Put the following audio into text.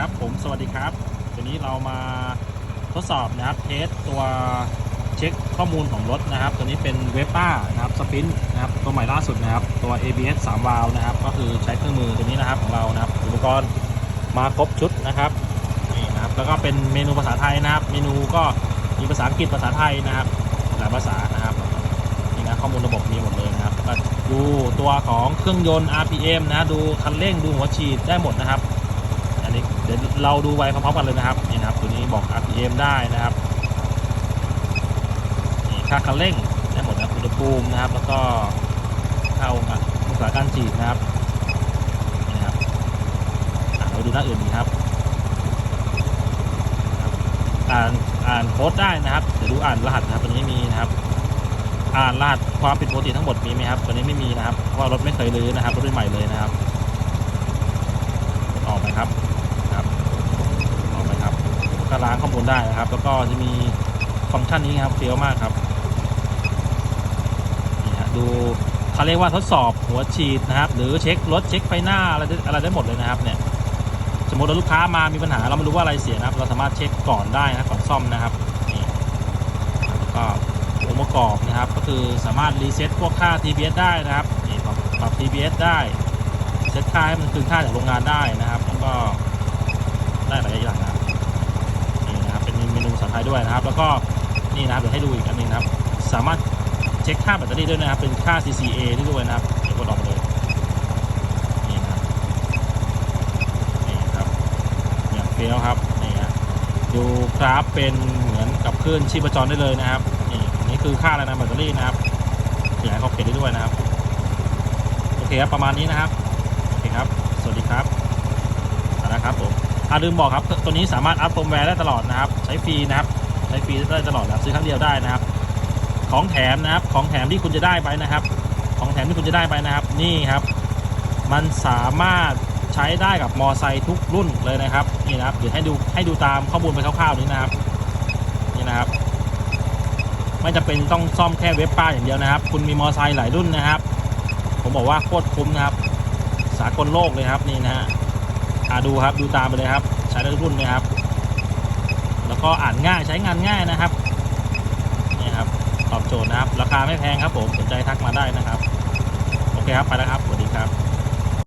ครับผมสวัสดีครับวันนี้เรามาทดสอบนะครับเทสตัวเช็คข้อมูลของรถนะครับ ตัวนี้เป็นเวป้านะครับสปินนะครับตัวใหม่ล่าสุดนะครับ ตัว ABS 3 วาล์วนะครับ ก็คือใช้เครื่องมือตัวนี้นะครับของเรานะครับ อุปกรณ์มาครบชุดนะครับนี่นะครับแล้วก็เป็นเมนูภาษาไทยนะครับ เมนูก็มีภาษาอังกฤษภาษาไทยนะครับหลายภาษานะครับนี่นะข้อมูลระบบมีหมดเลยนะครับดูตัวของเครื่องยนต์ RPM นะดูคันเร่งดูหัวฉีดได้หมดนะครับ เราดูไว้พร้อมๆกันเลยนะครับนี่นะครับตัวนี้บอก RPM ได้นะครับนี่ค่าคันเร่งได้หมดนะคุณหภูมินะครับ แล้วก็ค่าองศาการฉีดนะครับนี่นะครับเราดูหน้าอื่นดีครับอ่านอ่านโค้ดได้นะครับเดี๋ยวดูอ่านรหัสนะครับตัวนี้มีนะครับอ่านรหัสความผิดปกติทั้งหมดมีไหมครับตัวนี้ไม่มีนะครับเพราะว่ารถไม่เคยรื้อนะครับรถใหม่เลยนะครับออกไหมครับครับออกไปครับก็ล้างข้อมูล ได้นะครับ แล้วก็จะมีฟังก์ชันนี้ครับเฟี้ยวมากครับนี่ฮะดูเขาเรียกว่าทดสอบหัวฉีดนะครับ หรือเช็ครถเช็คไฟหน้าอะไรได้อะไรได้หมดเลยนะครับเนี่ยสมมติว่าลูกค้ามามีปัญหาเราไม่รู้ว่าอะไรเสียนะครับ เราสามารถเช็คก่อนได้นะก่อนซ่อมนะครับนี่แล้วก็องค์ประกอบนะครับ ก็คือสามารถรีเซ็ตพวกค่า TBS ได้นะครับนี่ปรับปรับ TBS ได้เซตค่าให้มันคืนค่าจากโรงงานได้นะครับแล้วก็ได้หลายอย่างนะครับนี่นะครับเป็นเมนู ภาษาไทยด้วยนะครับ แล้วก็นี่นะครับเดี๋ยวให้ดูอีกอันหนึงนะครับ สามารถเช็คค่าแบตเตอรี่ด้วยนะครับ เป็นค่า CCA ได้ด้วยนะครับเดี๋ยวกดออกเลยนี่นะครับนี่ครับอย่างเฟี้วครับนี่ฮะดูกราฟเป็นเหมือนกับคลื่นชีพจรได้เลยนะครับนี่นี่คือค่าอะไรนะแบตเตอรี่นะครับขยายขอบเขตได้ด้วยนะครับโอเคครับประมาณนี้นะครับโอเคครับ สวัสดีครับเอาละครับผม อาลืมบอกครับ ตัวนี้สามารถอัพเฟิร์มแวร์ได้ตลอดนะครับ ใช้ฟรีนะครับ ใช้ฟรีได้ตลอดนะครับซื้อครั้งเดียวได้นะครับ ของแถมนะครับ ของแถมที่คุณจะได้ไปนะครับ ของแถมที่คุณจะได้ไปนะครับ นี่ครับ มันสามารถใช้ได้กับมอไซค์ทุกรุ่นเลยนะครับ นี่นะครับ เดี๋ยวให้ดูให้ดูตามข้อมูลไปคร่าวๆนี้นะครับ นี่นะครับ ไม่จำเป็นต้องซ่อมแค่เว็บป้าอย่างเดียวนะครับ คุณมีมอไซค์หลายรุ่นนะครับ ผมบอกว่าโคตรคุ้มนะครับ สากลโลกเลยครับนี่นะฮะ อ่าดูครับดูตามไปเลยครับ ใช้ได้ทุกรุ่นนะครับ แล้วก็อ่านง่ายใช้งานง่ายนะครับนี่ครับตอบโจทย์นะครับ ราคาไม่แพงครับผมสนใจทักมาได้นะครับ โอเคครับไปแล้วครับสวัสดีครับ